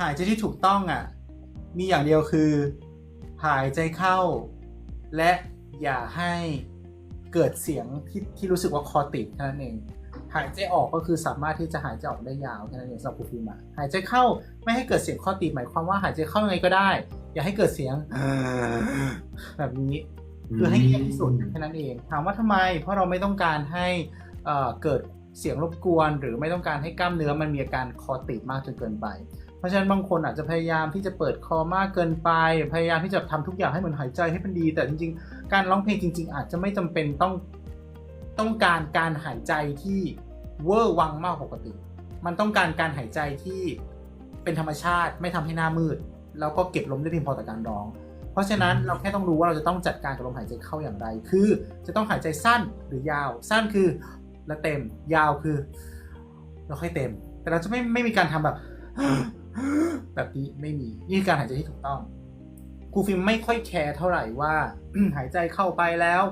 หายใจที่ถูกต้องอะ มีอย่างเดียวคือ หายใจเข้า และอย่าให้เกิดเสียงที่ที่รู้สึกว่าคอติดแค่นั้นเอง หายใจออกก็คือสามารถที่จะหายใจออกได้ยาวแค่นั้นเองสำหรับครูฟิล์มอะหายใจเข้าไม่ให้เกิดเสียงคอติดหมายความว่าหายใจเข้ายังไงก็ได้ อย่าให้เกิดเสียงแบบนี้คือให้เงียบที่สุดแค่นั้นเอง ถามว่าทำไม เพราะเราไม่ต้องการให้เอ่อเกิดเสียงรบกวน หรือไม่ต้องการให้กล้ามเนื้อมันมีอาการคอติดมากจนเกินไปเพ ราะฉะนั้นบางคนอาจจะพยายามที่จะเปิดคอมากเกินไป พยายามที่จะทำทุกอย่างให้มันหายใจให้มันดี แต่จริงๆ การร้องเพลงจริง ๆ อาจจะไม่จำเป็นต้องต้องการการหายใจที่เวอร์วังมากกว่าปกติ มันต้องการการหายใจที่เป็นธรรมชาติไม่ทำให้หน้ามืด แล้วก็เก็บลมได้เพียงพอต่อการร้อง เพราะฉะนั้นเราแค่ต้องรู้ว่าเราจะต้องจัดการกับลมหายใจเข้าอย่างไร คือจะต้องหายใจสั้นหรือยาว สั้นคือแล้วเต็ม ยาวคือ เราค่อยเต็ม แต่เราจะไม่ไม่มีการทำแบบ แบบนี้ไม่มี นี่คือการหายใจที่ถูกต้องครูฟิล์มไม่ค่อยแคร์เท่าไหร่ว่า หายใจเข้าไปแล้ว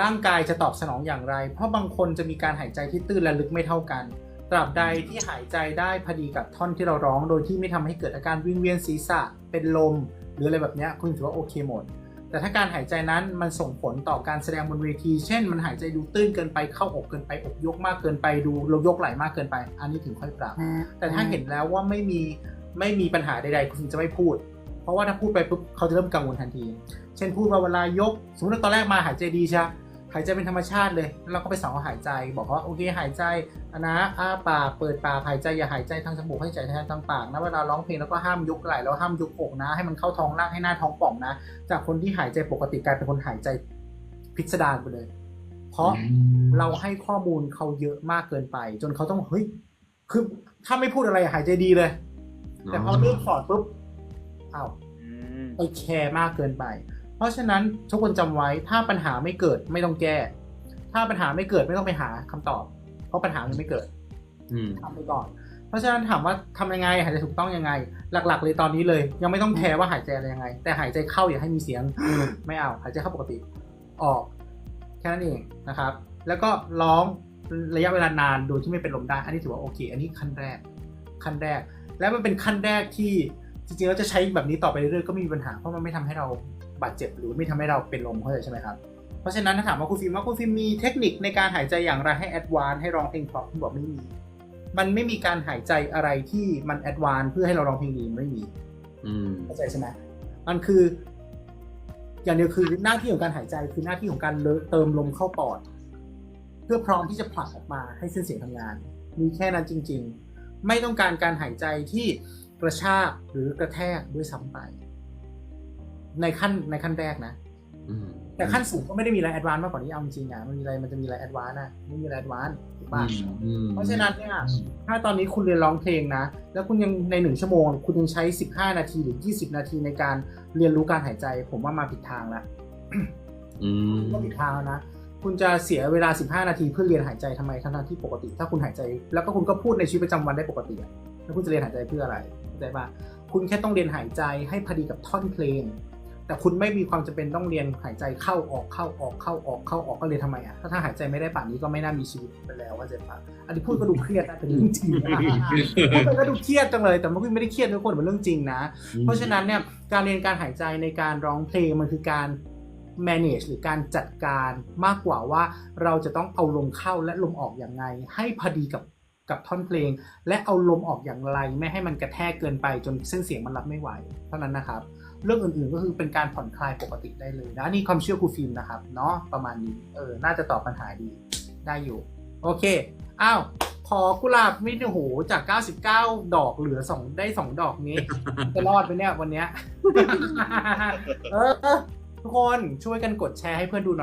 ร่างกายจะตอบสนองอย่างไร เพราะบางคนจะมีการหายใจที่ตื้นและลึกไม่เท่ากัน ตราบใดที่หายใจได้พอดีกับท่อนที่เราร้อง โดยที่ไม่ทำให้เกิดอาการวิงเวียนศีรษะเป็นลม หรืออะไรแบบนี้คุณถือว่าโอเคหมด แต่ถ้าการหายใจนั้นมันส่งผลต่อการแสดงบนเวที เช่น มันหายใจดูตื้นเกินไปเข้าอกเกินไปอกยกมากเกินไปดูเรายกไหลมากเกินไป อันนี้ถึงค่อยปรับ แต่ถ้าเห็นแล้วว่าไม่มีไม่มีปัญหาใดๆคุณจะไม่พูด เพราะว่าถ้าพูดไปปุ๊บเขาจะเริ่มกังวลทันที เช่นพูดว่าเวลายก สมมติว่าตอนแรกมาหายใจดีใช่ไหมหายใจเป็นธรรมชาติเลย แล้วเราก็ไปสอนเขาหายใจ บอกเขาว่าโอเคหายใจอะนะอ้าปากเปิดปากหายใจอย่าหายใจทางจมูกให้ใจทางปากนะเวลาร้องเพลงแล้วก็ห้ามยกไหล่แล้วห้ามยกอกนะ ให้มันเข้าท้องล่างให้หน้าท้องป่องนะ จากคนที่หายใจปกติกลายเป็นคนหายใจพิสดารไปเลย เพราะเราให้ข้อมูลเขาเยอะมากเกินไป จนเขาต้องเฮ้ยคือถ้าไม่พูดอะไรหายใจดีเลย แต่พอเริ่มสอนปุ๊บอ้าวไปแคร์มากเกินไปเพ ราะฉะนั้นทุกคนจำไว้ถ้าปัญหาไม่เกิดไม่ต้องแก้ ถ้าปัญหาไม่เกิดไม่ต้องไปหาคำตอบ เพราะปัญหามันไม่เกิดอืมทำไปก่อน เพราะฉะนั้นถามว่าทำยังไงหายใจถูกต้องยังไง หลัก ๆ เลยตอนนี้เลย ยังไม่ต้องแคร์ว่าหายใจอะไรยังไง แต่หายใจเข้าอย่าให้มีเสียงไม่เอาหายใจเข้าปกติ ออก แค่นั้นเองนะครับ แล้วก็ร้องระยะเวลานานโดยที่ไม่เป็นลมได้ อันนี้ถือว่าโอเค อันนี้ขั้นแรก ขั้นแรก แล้วมันเป็นขั้นแรกที่จริงๆแล้วจะใช้แบบนี้ต่อไปเรื่อยๆก็ไม่มีปัญหาเพราะมันไม่ทำให้เรา บาดเจ็บ หรือไม่ทำให้เราเป็นลมเข้าใจใช่ไหมครับเพราะฉะนั้นถ้าถามว่าคุณฟิล์มว่าคุณฟิล์มมีเทคนิคในการหายใจอย่างไรให้แอดวานให้ร้องเพลงเพราะคุณบอกไม่มี มันไม่มีการหายใจอะไรที่มันแอดวานเพื่อให้เราร้องเพลงดีไม่มีอืมเข้าใจใช่ไหมมันคือ อย่างเดียวคือหน้าที่ของการหายใจคือหน้าที่ของการเลเติมลมเข้าปอด เพื่อพร้อมที่จะผลักออกมาให้เส้นเสียงทำงาน มีแค่นั้นจริง ๆ ไม่ต้องการการหายใจที่กระชากหรือกระแทกด้วยซ้ำไป ในขั้นในขั้นแรกนะอืมแต่ขั้นสูงก็ไม่ได้มีอะไรแอดวานซ์มากกว่านี้เอาจริงๆนะมันมีอะไรมันจะมีอะไรแอดวานซ์นะไม่มีอะไรแอดวานซ์ถูกป่ะอืมเพราะฉะนั้นเนี่ยถ้าตอนนี้คุณเรียนร้องเพลงนะ แล้วคุณยังในหนึ่งชั่วโมง คุณยังใช้15นาทีหรือ20นาทีในการเรียนรู้การหายใจ ผมว่ามาผิดทางแล้วอืมก็ผิดทางแล้วนะคุณจะเสียเวลา15นาทีเพื่อเรียนหายใจทำไมทั้งๆที่ปกติ ถ้าคุณหายใจ แล้วก็คุณก็พูดในชีวิตประจำวันได้ปกติอะแล้วคุณจะเรียนหายใจเพื่ออะไรเข้าใจปะคุณแค่ต้องเรียนหายใจให้พอดีกับท่อนเพลง แต่คุณไม่มีความจำเป็นต้องเรียนหายใจเข้าออกเข้าออกเข้าออกเข้าออกก็เรียนทำไมอะถ้าถ้าหายใจไม่ได้ป่านนี้ก็ไม่น่ามีชีวิตไปแล้วว่าใจปะอันนี้พูดก็ดูเครียดนะแต่เรื่องจริงนะพูดไปก็ดูเครียดจังเลย แต่มันก็ไม่ได้เครียดทุกคนเป็นเรื่องจริงนะ เพราะฉะนั้นเนี่ยการเรียนการหายใจในการร้องเพลงมันคือการ manage หรือการจัดการมากกว่าว่าเราจะต้องเอาลมเข้าและลมออกอย่างไง ให้พอดีกับกับท่อนเพลง และเอาลมออกอย่างไร ไม่ให้มันกระแทกเกินไปจนเส้นเสียงมันรับไม่ไหว เท่านั้นนะครับ เรื่องอื่นๆก็คือเป็นการผ่อนคลายปกติได้เลยนะนี่ความเชื่อครูฟิล์มนะครับเนาะประมาณนี้เออน่าจะตอบปัญหาดีได้อยู่ โอเคอ้าวขอกุหลาบไม่โอ้โหจาก 99 ดอกเหลือ2ได้2ดอกนี้ จะรอดไปเนี่ยวันเนี้ยเออทุกคนช่วยกันกดแชร์ให้เพื่อนดูหน่อย